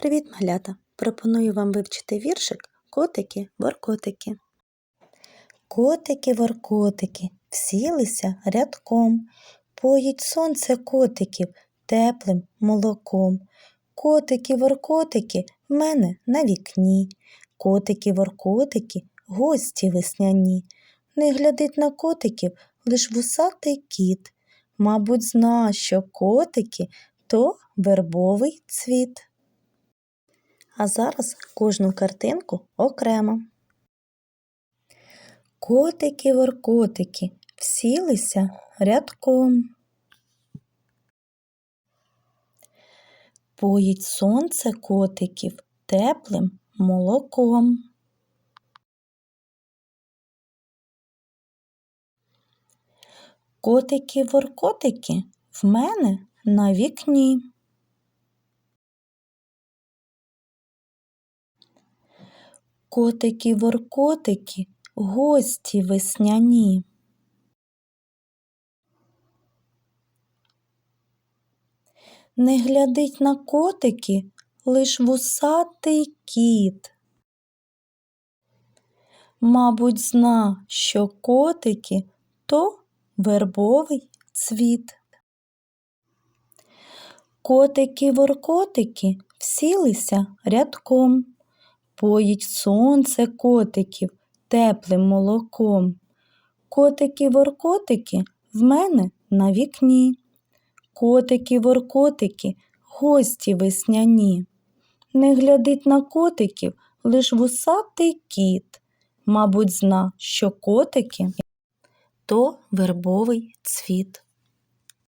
Привіт, малята! Пропоную вам вивчити віршик Котики-воркотики. Котики-воркотики всілися рядком, поїть сонце котиків теплим молоком. Котики-воркотики в мене на вікні. Котики-воркотики гості весняні. Не глядить на котиків лиш вусатий кіт. Мабуть, зна, що котики то вербовий цвіт. А зараз кожну картинку окремо. Котики-воркотики всілися рядком. Поїть сонце котиків теплим молоком. Котики-воркотики в мене на вікні. Котики-воркотики гості весняні. Не глядить на котики лиш вусатий кіт. Мабуть, зна, що котики то вербовий цвіт. Котики-воркотики всілися рядком, поїть сонце котиків теплим молоком. Котики-воркотики в мене на вікні. Котики-воркотики гості весняні. Не глядить на котиків лиш вусатий кіт. Мабуть, зна, що котики то вербовий цвіт.